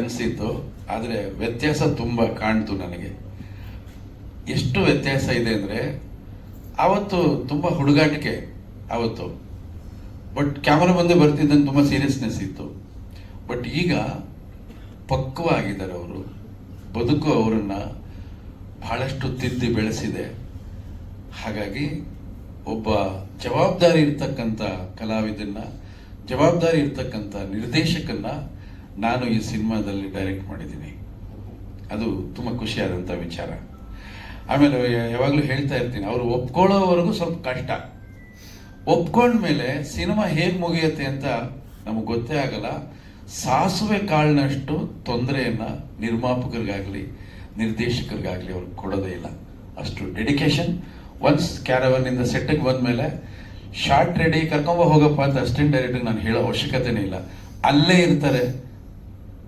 ಅನಿಸಿತ್ತು ಆದರೆ ವ್ಯತ್ಯಾಸ ತುಂಬ ಕಾಣ್ತು ನನಗೆ. ಎಷ್ಟು ವ್ಯತ್ಯಾಸ ಇದೆ ಅಂದರೆ, ಆವತ್ತು ತುಂಬ ಹುಡುಗಾಟಿಕೆ ಆವತ್ತು. ಬಟ್ ಕ್ಯಾಮರಾ ಮುಂದೆ ಬರ್ತಿದ್ದಂಗೆ ತುಂಬ ಸೀರಿಯಸ್ನೆಸ್ ಇತ್ತು. ಬಟ್ ಈಗ ಪಕ್ವವಾಗಿದ್ದಾರೆ ಅವರು. ಬದುಕು ಅವರನ್ನು ಬಹಳಷ್ಟು ತಿದ್ದಿ ಬೆಳೆಸಿದೆ. ಹಾಗಾಗಿ ಒಬ್ಬ ಜವಾಬ್ದಾರಿ ಇರ್ತಕ್ಕಂಥ ಕಲಾವಿದನ್ನ, ಜವಾಬ್ದಾರಿ ಇರ್ತಕ್ಕಂಥ ನಿರ್ದೇಶಕನ್ನ ನಾನು ಈ ಸಿನಿಮಾದಲ್ಲಿ ಡೈರೆಕ್ಟ್ ಮಾಡಿದ್ದೀನಿ. ಅದು ತುಂಬ ಖುಷಿಯಾದಂಥ ವಿಚಾರ. ಆಮೇಲೆ ಯಾವಾಗಲೂ ಹೇಳ್ತಾ ಇರ್ತೀನಿ, ಅವರು ಒಪ್ಕೊಳ್ಳೋವರೆಗೂ ಸ್ವಲ್ಪ ಕಷ್ಟ. ಒಪ್ಕೊಂಡ್ಮೇಲೆ ಸಿನಿಮಾ ಹೇಗೆ ಮುಗಿಯುತ್ತೆ ಅಂತ ನಮಗೆ ಗೊತ್ತೇ ಆಗಲ್ಲ. ಸಾಸುವೆ ಕಾಳಿನಷ್ಟು ತೊಂದರೆಯನ್ನು ನಿರ್ಮಾಪಕರಿಗಾಗಲಿ, ನಿರ್ದೇಶಕರಿಗಾಗಲಿ ಅವ್ರಿಗೆ ಕೊಡೋದೇ ಇಲ್ಲ. ಅಷ್ಟು ಡೆಡಿಕೇಶನ್. ಒನ್ಸ್ ಕ್ಯಾರವನ್ನಿಂದ ಸೆಟ್ಟಿಗೆ ಬಂದಮೇಲೆ ಶಾರ್ಟ್ ರೆಡಿ ಕರ್ಕೊಂಬ ಹೋಗಪ್ಪ ಅಂತ ಅಸಿಸ್ಟೆಂಟ್ ಡೈರೆಕ್ಟರ್ ನಾನು ಹೇಳೋ ಅವಶ್ಯಕತೆನೇ ಇಲ್ಲ. ಅಲ್ಲೇ ಇರ್ತಾರೆ.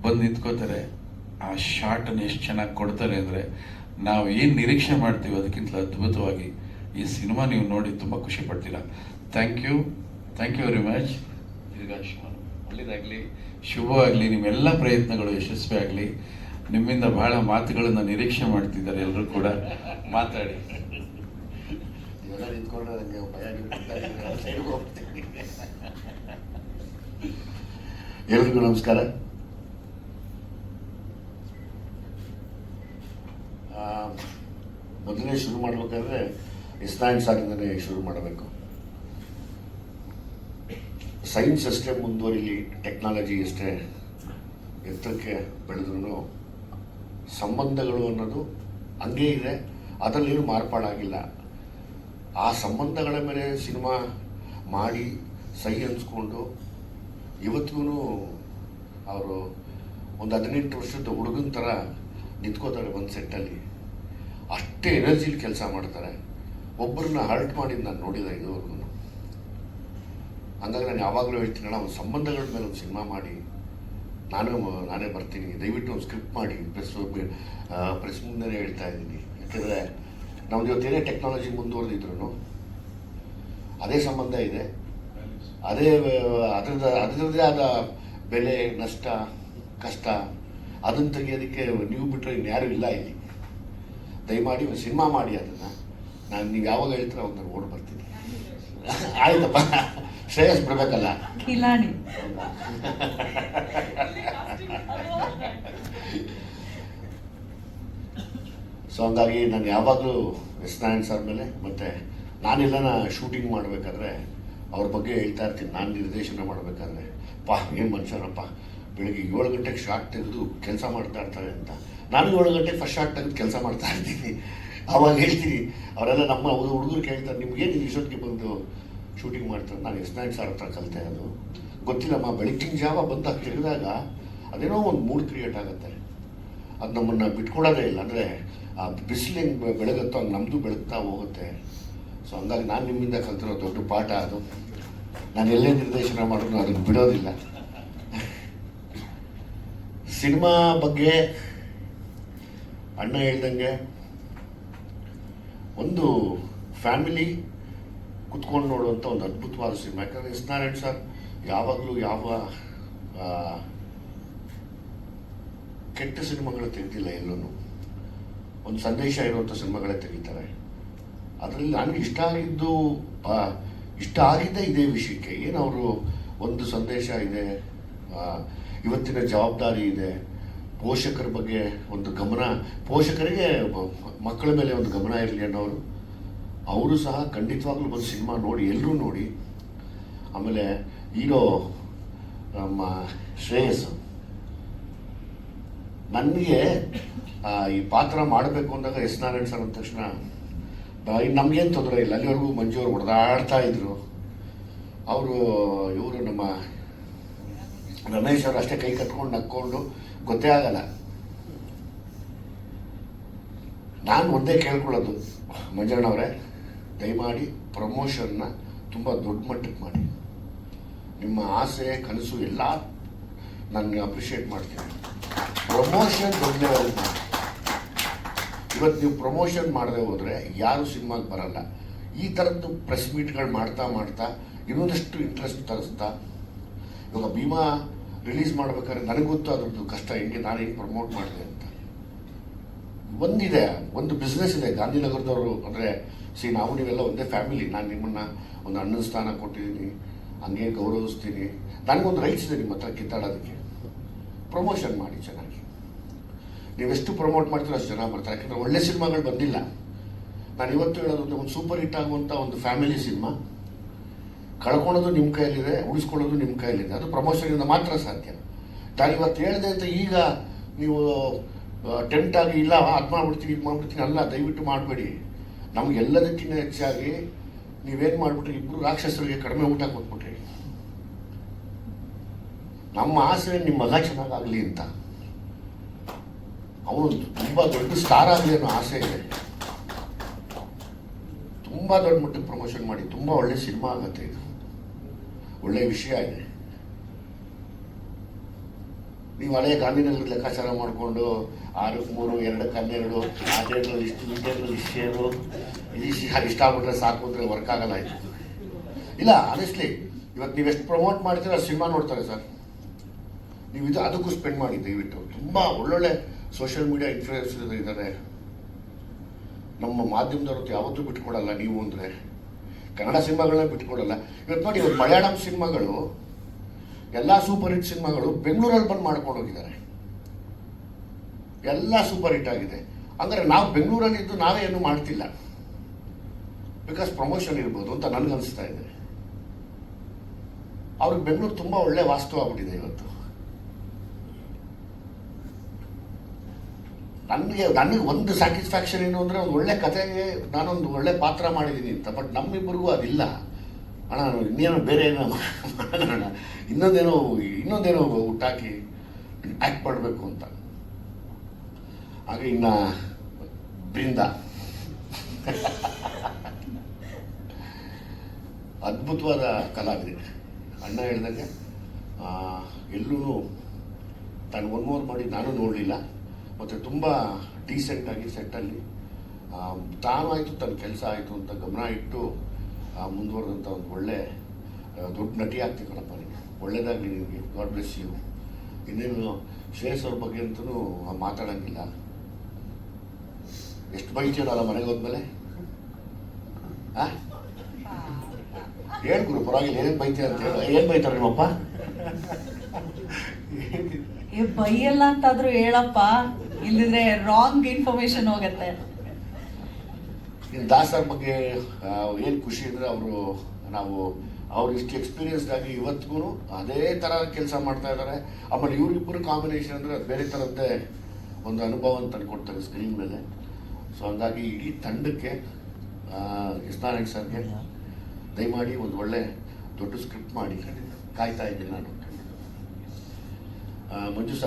ಬಂದು ನಿಂತ್ಕೋತಾರೆ ಆ ಶಾರ್ಟನ್ನು ಎಷ್ಟು ಚೆನ್ನಾಗಿ ಕೊಡ್ತಾರೆ ಅಂದರೆ ನಾವು ಏನು ನಿರೀಕ್ಷೆ ಮಾಡ್ತೀವಿ ಅದಕ್ಕಿಂತ ಅದ್ಭುತವಾಗಿ ಈ ಸಿನಿಮಾ ನೀವು ನೋಡಿ ತುಂಬ ಖುಷಿ ಪಡ್ತೀರಾ. Thank you thank you very much ದೀರ್ಘಾಯುಷ್ಮಾನ್. ಒಳ್ಳೆಯದಾಗಲಿ ಶುಭವಾಗಲಿ. ನಿಮ್ಮೆಲ್ಲ ಪ್ರಯತ್ನಗಳು ಯಶಸ್ವಿ ಆಗಲಿ. ನಿಮ್ಮಿಂದ ಬಹಳ ಮಾತುಗಳನ್ನು ನಿರೀಕ್ಷೆ ಮಾಡ್ತಿದ್ದಾರೆ ಎಲ್ಲರೂ ಕೂಡ. ಮಾತಾಡಿ. ಎಲ್ರಿಗೂ ನಮಸ್ಕಾರ. ಆ, ಮೊದಲನೇ ಶುರು ಮಾಡಬೇಕಾದ್ರೆ ಇಸ್ನಾಯನ್ ಸಾಲಿಂದನೇ ಶುರು ಮಾಡಬೇಕು. ಸೈನ್ಸ್ ಅಷ್ಟೇ ಮುಂದುವರಿಲಿ ಟೆಕ್ನಾಲಜಿ ಅಷ್ಟೇ ಎತ್ತರಕ್ಕೆ ಬೆಳೆದ್ರೂ ಸಂಬಂಧಗಳು ಅನ್ನೋದು ಹಂಗೇ ಇದೆ ಅದರಲ್ಲೇನು ಮಾರ್ಪಾಡಾಗಿಲ್ಲ. ಆ ಸಂಬಂಧಗಳ ಮೇಲೆ ಸಿನಿಮಾ ಮಾಡಿ ಸಹಿ ಅನ್ಸ್ಕೊಂಡು ಇವತ್ತಿಗೂ ಅವರು ಒಂದು ಹದಿನೆಂಟು ವರ್ಷದ ಹುಡುಗನ ಥರ ನಿಂತ್ಕೋತಾರೆ ಒಂದು ಸೆಟ್ಟಲ್ಲಿ ಅಷ್ಟೇ ಎನರ್ಜಿಲಿ ಕೆಲಸ ಮಾಡ್ತಾರೆ. ಒಬ್ಬರನ್ನ ಹರ್ಟ್ ಮಾಡಿದ್ದು ನಾನು ನೋಡಿದೆ ಇದುವರೆಗೂ. ಹಂಗಾಗಿ ನಾನು ಯಾವಾಗಲೂ ಹೇಳ್ತೀನಲ್ಲ ಒಂದು ಸಂಬಂಧಗಳ ಮೇಲೆ ಒಂದು ಸಿನಿಮಾ ಮಾಡಿ, ನಾನು, ನಾನೇ ಬರ್ತೀನಿ. ದಯವಿಟ್ಟು ಒಂದು ಸ್ಕ್ರಿಪ್ಟ್ ಮಾಡಿ ಪ್ರೆಸ್ ಪ್ರೆಸ್ ಮುಂದೆನೇ ಹೇಳ್ತಾ ಇದ್ದೀನಿ. ಯಾಕೆಂದರೆ ನಮ್ದು ಇವತ್ತೇನೆ ಟೆಕ್ನಾಲಜಿ ಮುಂದುವರೆದಿದ್ರು ಅದೇ ಸಂಬಂಧ ಇದೆ. ಅದೇ ಅದರದ ಅದರದ್ದೇ ಆದ ಬೆಲೆ, ನಷ್ಟ, ಕಷ್ಟ, ಅದನ್ನು ತೆಗಿಯೋದಕ್ಕೆ ನೀವು ಬಿಟ್ಟರೆ ಇನ್ಯಾರೂ ಇಲ್ಲ ಇಲ್ಲಿ. ದಯಮಾಡಿ ಒಂದು ಸಿನಿಮಾ ಮಾಡಿ ಅದನ್ನು. ನಾನು ನೀವು ಯಾವಾಗ ಹೇಳ್ತೀರ ಅವಾಗ ನಾನು ಓಡ್ ಬರ್ತೀನಿ. ಆಯ್ತಪ್ಪ. ಶ್ರೇಯಸ್ ಬಿಡ್ಬೇಕಲ್ಲ ಕಿಲಾಡಿ ಸೊ ಹಂಗಾಗಿ ನಾನು ಯಾವಾಗಲೂ ಎಸ್ ನಾರಾಯಣ್ ಸರ್ ಮೇಲೆ ಮತ್ತು ನಾನೆಲ್ಲನ ಶೂಟಿಂಗ್ ಮಾಡಬೇಕಾದ್ರೆ ಅವ್ರ ಬಗ್ಗೆ ಹೇಳ್ತಾ ಇರ್ತೀನಿ. ನಾನು ನಿರ್ದೇಶನ ಮಾಡಬೇಕಾದ್ರೆ. ಪಾ ಏನು ಮನುಷ್ಯನಪ್ಪ ಬೆಳಿಗ್ಗೆ ಏಳು ಗಂಟೆಗೆ ಶಾರ್ಟ್ ತೆಗೆದು ಕೆಲಸ ಮಾಡ್ತಾ ಇರ್ತಾರೆ ಅಂತ. ನಾನು ಏಳು ಗಂಟೆಗೆ ಫಸ್ಟ್ ಶಾರ್ಟ್ ತೆಗೆದು ಕೆಲಸ ಮಾಡ್ತಾ ಇದ್ದೀನಿ ಅವಾಗ ಹೇಳ್ತೀನಿ, ಅವರೆಲ್ಲ ನಮ್ಮ ಹುಡುಗರು ಕೇಳ್ತಾರೆ ನಿಮ್ಗೇನು ಇಷ್ಟೊತ್ತಿಗೆ ಬಂದು ಶೂಟಿಂಗ್ ಮಾಡ್ತಾರೆ? ನಾನು, ಎಸ್ ನಾಯಕ್ ಸರ್ ಹತ್ರ ಕಲಿತೆ ಅದು. ಗೊತ್ತಿಲ್ಲಮ್ಮ ಬೆಳಗಿನ ಜಾವ ಬಂದಾಗ ತಿರುಗಿದಾಗ ಅದೇನೋ ಒಂದು ಮೂಡ್ ಕ್ರಿಯೇಟ್ ಆಗುತ್ತೆ. ಅದು ನಮ್ಮನ್ನು ಬಿಟ್ಕೊಡೋದೇ ಇಲ್ಲ. ಅಂದರೆ ಆ ಬಿಸಿಲು ಹೆಂಗೆ ಬೆಳಗುತ್ತೋ ಹಂಗೆ ನಮ್ಮದು ಬೆಳಗ್ತಾ ಹೋಗುತ್ತೆ. ಸೊ ಹಂಗಾಗಿ ನಾನು ನಿಮ್ಮಿಂದ ಕಲ್ತಿರೋ ದೊಡ್ಡ ಪಾಠ ಅದು. ನಾನು ಎಲ್ಲೇ ನಿರ್ದೇಶನ ಮಾಡಿದ್ರು ಅದನ್ನು ಬಿಡೋದಿಲ್ಲ. ಸಿನಿಮಾ ಬಗ್ಗೆ ಅಣ್ಣ ಹೇಳ್ದಂಗೆ, ಒಂದು ಫ್ಯಾಮಿಲಿ ಕುತ್ಕೊಂಡು ನೋಡುವಂಥ ಒಂದು ಅದ್ಭುತವಾದ ಸಿನಿಮಾ. ಯಾಕಂದರೆ ಎಸ್ ನಾರಾಯಣ್ ಸರ್ ಯಾವಾಗಲೂ ಯಾವ ಕೆಟ್ಟ ಸಿನಿಮಾಗಳು ತೆಗೆದಿಲ್ಲ ಎಲ್ಲೂ ಒಂದು ಸಂದೇಶ ಇರುವಂಥ ಸಿನಿಮಾಗಳೇ ತೆಗಿತಾರೆ. ಅದರಲ್ಲಿ ನನಗೆ ಇಷ್ಟ ಆಗಿದ್ದು ಇಷ್ಟ ಆಗಿದ್ದೇ ಇದೇ ವಿಷಯಕ್ಕೆ. ಏನು ಅವರು ಒಂದು ಸಂದೇಶ ಇದೆ ಇವತ್ತಿನ ಜವಾಬ್ದಾರಿ ಇದೆ ಪೋಷಕರ ಬಗ್ಗೆ ಒಂದು ಗಮನ, ಪೋಷಕರಿಗೆ ಮಕ್ಕಳ ಮೇಲೆ ಒಂದು ಗಮನ ಇರಲಿ ಅನ್ನೋರು, ಅವರು ಸಹ ಖಂಡಿತವಾಗ್ಲೂ ಒಂದು ಸಿನಿಮಾ ನೋಡಿ, ಎಲ್ಲರೂ ನೋಡಿ. ಆಮೇಲೆ ಹೀರೋ ನಮ್ಮ ಶ್ರೇಯಸ್ ನನಗೆ ಈ ಪಾತ್ರ ಮಾಡಬೇಕು ಅಂದಾಗ ಎಸ್ ನಾರಾಯಣ್ ಸರ್ ಅಂದ ತಕ್ಷಣ ನಮಗೇನು ತೊಂದರೆ ಇಲ್ಲ, ಅಲ್ಲಿವರೆಗೂ ಮಂಜು ಅವರು ಹೊಡೆದಾಡ್ತಾ ಇದ್ರು. ಅವರು, ಇವರು ನಮ್ಮ ರಮೇಶ್ ಅವರು ಅಷ್ಟೇ ಕೈ ಕಟ್ಕೊಂಡು ನಕ್ಕೊಂಡು, ಗೊತ್ತೇ ಆಗಲ್ಲ. ನಾನು ಒಂದೇ ಕೇಳ್ಕೊಳ್ಳೋದು ಮಂಜಣ್ಣವರೇ ದಯಮಾಡಿ ಪ್ರಮೋಷನ್ನ ತುಂಬ ದೊಡ್ಡ ಮಟ್ಟಕ್ಕೆ ಮಾಡಿ. ನಿಮ್ಮ ಆಸೆ, ಕನಸು ಎಲ್ಲ ನಾನು ಅಪ್ರಿಷಿಯೇಟ್ ಮಾಡ್ತೀನಿ. ಪ್ರಮೋಷನ್ ದೊಡ್ಡ ಇವತ್ತು ನೀವು ಪ್ರಮೋಷನ್ ಮಾಡದೆ ಹೋದರೆ ಯಾರು ಸಿನಿಮಾಗೆ ಬರಲ್ಲ. ಈ ಥರದ್ದು ಪ್ರೆಸ್ ಮೀಟ್ಗಳು ಮಾಡ್ತಾ ಮಾಡ್ತಾ ಇನ್ನೊಂದಷ್ಟು ಇಂಟ್ರೆಸ್ಟ್ ತರಿಸ್ತಾ ಇವಾಗ ಭೀಮಾ ರಿಲೀಸ್ ಮಾಡ್ಬೇಕಾದ್ರೆ ನನಗೆ ಗೊತ್ತು ಅದ್ರದ್ದು ಕಷ್ಟ, ಹೆಂಗೆ ನಾನು ಹೆಂಗೆ ಪ್ರಮೋಟ್ ಮಾಡಿದೆ ಅಂತ. ಒಂದಿದೆ, ಒಂದು ಬಿಸ್ನೆಸ್ ಇದೆ. ಗಾಂಧಿನಗರದವರು ಅಂದರೆ, ಸಿ, ನಾವು ನೀವೆಲ್ಲ ಒಂದೇ ಫ್ಯಾಮಿಲಿ ನಾನು ನಿಮ್ಮನ್ನ ಒಂದು ಅಣ್ಣನ ಸ್ಥಾನ ಕೊಟ್ಟಿದ್ದೀನಿ, ಹಂಗೆ ಗೌರವಿಸ್ತೀನಿ. ನನಗೊಂದು ರೈಟ್ಸ್ ಇದೆ ನಿಮ್ಮ ಹತ್ರ ಕಿತ್ತಾಡೋದಕ್ಕೆ. ಪ್ರಮೋಷನ್ ಮಾಡಿ ಚೆನ್ನಾಗಿ. ನೀವೆಷ್ಟು ಪ್ರಮೋಟ್ ಮಾಡ್ತೀರೋ ಅಷ್ಟು ಜನ ಬರ್ತಾರೆ. ಯಾಕಂದರೆ ಒಳ್ಳೆ ಸಿನಿಮಾಗಳು ಬಂದಿಲ್ಲ. ನಾನು ಇವತ್ತು ಹೇಳೋದು ಒಂದು ಸೂಪರ್ ಹಿಟ್ ಆಗುವಂಥ ಒಂದು ಫ್ಯಾಮಿಲಿ ಸಿನಿಮಾ. ಕಳ್ಕೊಳೋದು ನಿಮ್ಮ ಕೈಯಲ್ಲಿದೆ, ಉಳಿಸ್ಕೊಳ್ಳೋದು ನಿಮ್ಮ ಕೈಯಲ್ಲಿದೆ. ಅದು ಪ್ರಮೋಷನಿಂದ ಮಾತ್ರ ಸಾಧ್ಯ. ನಾನು ಇವತ್ತು ಹೇಳಿದೆ ಅಂತ ಈಗ ನೀವು ಟೆಂಟ್ ಆಗಿ ಇಲ್ಲ, ಅದು ಮಾಡ್ಬಿಡ್ತೀನಿ, ಇದು ಮಾಡ್ಬಿಡ್ತೀನಿ ಅಲ್ಲ, ದಯವಿಟ್ಟು ಮಾಡಬೇಡಿ. ನಮಗೆಲ್ಲದಕ್ಕಿಂತ ಹೆಚ್ಚಾಗಿ ನೀವೇನು ಮಾಡಿಬಿಟ್ರಿ ಇಬ್ಬರು ರಾಕ್ಷಸರಿಗೆ ಕಡಿಮೆ ಊಟ ಕೊಟ್ಬಿಟ್ರಿ. ನಮ್ಮ ಆಸೆ ನಿಮ್ಮ ಮಗ ಚೆನ್ನಾಗಾಗಲಿ ಅಂತ. ಅವನು ತುಂಬ ದೊಡ್ಡ ಸ್ಟಾರ್ ಆಗಲಿ ಅನ್ನೋ ಆಸೆ ಇದೆ. ತುಂಬ ದೊಡ್ಡ ಮಟ್ಟಕ್ಕೆ ಪ್ರಮೋಷನ್ ಮಾಡಿ, ತುಂಬ ಒಳ್ಳೆ ಸಿನಿಮಾ ಆಗತ್ತೆ ಇದು. ಒಳ್ಳೆ ವಿಷಯ ಇದೆ. ನೀವು ಹಳೆಯ ಗಾಂಧಿನಗರ ಲೆಕ್ಕಾಚಾರ ಮಾಡಿಕೊಂಡು ಆರಕ್ಕೆ ಮೂರು, ಎರಡಕ್ಕೆ ಹನ್ನೆರಡು, ಆ ಇಷ್ಟು, ಈ ಶೇರು ಇಷ್ಟು ಇಷ್ಟ ಆಗ್ಬಿಟ್ರೆ ಸಾಕು ಅಂದರೆ ವರ್ಕ್ ಆಗಲ್ಲ ಇದು. ಇಲ್ಲ ಆನೆಸ್ಟ್ಲಿ ಇವತ್ತು ನೀವು ಎಷ್ಟು ಪ್ರಮೋಟ್ ಮಾಡ್ತೀರ ಸಿನಿಮಾ ನೋಡ್ತಾರೆ ಸರ್. ನೀವು ಇದು ಅದಕ್ಕೂ ಸ್ಪೆಂಡ್ ಮಾಡಿ ದಯವಿಟ್ಟು. ತುಂಬ ಒಳ್ಳೊಳ್ಳೆ ಸೋಷಿಯಲ್ ಮೀಡಿಯಾ ಇನ್ಫ್ಲೂಯೆನ್ಸರ್ ಇದ್ದಾರೆ. ನಮ್ಮ ಮಾಧ್ಯಮದವ್ರದ್ದು ಯಾವತ್ತೂ ಬಿಟ್ಕೊಡಲ್ಲ ನೀವು ಅಂದರೆ. ಕನ್ನಡ ಸಿನಿಮಾಗಳನ್ನ ಬಿಟ್ಕೊಡಲ್ಲ ಇವತ್ತು ನೋಡಿ ಇವತ್ತು ಮಲಯಾಳಂ ಸಿನಿಮಾಗಳು, ಎಲ್ಲ ಸೂಪರ್ ಹಿಟ್ ಸಿನಿಮಾಗಳು ಬೆಂಗಳೂರಲ್ಲಿ ಬಂದು ಮಾಡ್ಕೊಂಡು ಹೋಗಿದ್ದಾರೆ. ಎಲ್ಲ ಸೂಪರ್ ಹಿಟ್ ಆಗಿದೆ. ಅಂದರೆ ನಾವು ಬೆಂಗಳೂರಲ್ಲಿ ಇದ್ದು ನಾವೇ ಏನು ಮಾಡ್ತಿಲ್ಲ. ಬಿಕಾಸ್ ಪ್ರಮೋಷನ್ ಇರ್ಬೋದು ಅಂತ ನನಗೆ ಅನಿಸ್ತಾ ಇದೆ. ಅವ್ರಿಗೆ ಬೆಂಗಳೂರು ತುಂಬ ಒಳ್ಳೆ ವಾಸ್ತು ಆಗ್ಬಿಟ್ಟಿದೆ ಇವತ್ತು. ನನಗೆ ನನಗೆ ಒಂದು ಸ್ಯಾಟಿಸ್ಫ್ಯಾಕ್ಷನ್ ಏನು ಅಂದರೆ ಒಂದು ಒಳ್ಳೆ ಕಥೆಗೆ ನಾನೊಂದು ಒಳ್ಳೆ ಪಾತ್ರ ಮಾಡಿದ್ದೀನಿ ಅಂತ. ಬಟ್ ನಮ್ಮಿಬ್ಬರಿಗೂ ಅದಿಲ್ಲ. ಅಣ್ಣ ಇನ್ನೇನು ಬೇರೆ ಏನೋ ಮಾಡೋಣ. ಇನ್ನೊಂದೇನೋ ಇನ್ನೊಂದೇನೋ ಹುಟ್ಟಾಕಿ ಆ್ಯಕ್ಟ್ ಮಾಡಬೇಕು ಅಂತ. ಹಾಗೆ ಇನ್ನ ಬೃಂದ. ಅದ್ಭುತವಾದ ಕಲಾವಿದೆ. ಅಣ್ಣ ಹೇಳ್ದಂಗೆ ಎಲ್ಲೂ ತಾನು ಒನ್ ಮೋರ್ ಮಾಡಿ ನಾನು ನೋಡಲಿಲ್ಲ. ಮತ್ತು ತುಂಬ ಡೀಸೆಂಟಾಗಿ ಸೆಟ್ಟಲ್ಲಿ ತಾನು ಆಯಿತು, ತನ್ನ ಕೆಲಸ ಆಯಿತು ಅಂತ ಗಮನ ಇಟ್ಟು ಮುಂದುವರೆದಂಥ ಒಂದು ಒಳ್ಳೆ ದೊಡ್ಡ ನಟಿ ಆಗ್ತಿ ಕಣಪ್ಪ ನಿಮಗೆ ಒಳ್ಳೇದಾಗಲಿ ನಿಮಗೆ ಗಾಡ್ ಬ್ಲೆಸ್ ಯು ಇನ್ನೇನು ಶ್ರೇಯಸ್ ಅವ್ರ ಬಗ್ಗೆ ಅಂತೂ ಮಾತಾಡೋಂಗಿಲ್ಲ. ಎಷ್ಟು ಬೈತೀರಲ್ಲ ಮನೆಗೆ ಹೋದ್ಮೇಲೆ? ಹೇಳ್ಕೊಡು ಹೇಳ್ ಗುರು, ಪರವಾಗಿಲ್ಲ ಏನೇನು ಬೈತೀಯ ಅಂತ ಹೇಳಿ. ಏನು ಬೈತಾರೆ ನಿಮ್ಮಪ್ಪ? ಬೈಯಲ್ಲ ಅಂತಾದ್ರೂ ಹೇಳಪ್ಪ. ಇಲ್ಲಿದ್ರೆ ರಾಂಗ್ ಇನ್ಫಾರ್ಮೇಶನ್ ಹೋಗುತ್ತೆ. ಇನ್ನು ದಾಸರ ಬಗ್ಗೆ ಏನು ಖುಷಿ ಅಂದರೆ ಅವರು ನಾವು ಅವ್ರು ಇಷ್ಟು ಎಕ್ಸ್ಪೀರಿಯನ್ಸ್ಡ್ ಆಗಿ ಇವತ್ತಿಗೂ ಅದೇ ಥರ ಕೆಲಸ ಮಾಡ್ತಾ ಇದ್ದಾರೆ ಆಮೇಲೆ ಇವರಿಬ್ಬರು ಕಾಂಬಿನೇಷನ್ ಅಂದರೆ ಅದು ಬೇರೆ ಥರದ್ದೇ ಒಂದು ಅನುಭವ ಅಂತ ಕೊಡ್ತಾರೆ ಸ್ಕ್ರೀನ್ ಮೇಲೆ. ಸೊ ಹಂಗಾಗಿ ಇಡೀ ತಂಡಕ್ಕೆ ಇಸ್ನಾರಾಯಣ್ ಸರ್ಗೆ ದಯಮಾಡಿ ಒಂದು ಒಳ್ಳೆ ದೊಡ್ಡ ಸ್ಕ್ರಿಪ್ಟ್ ಮಾಡಿ. ಕಾಯ್ತಾ ಇದ್ದೀನಿ ನಾನು. ಮಂಜು ಸರ್.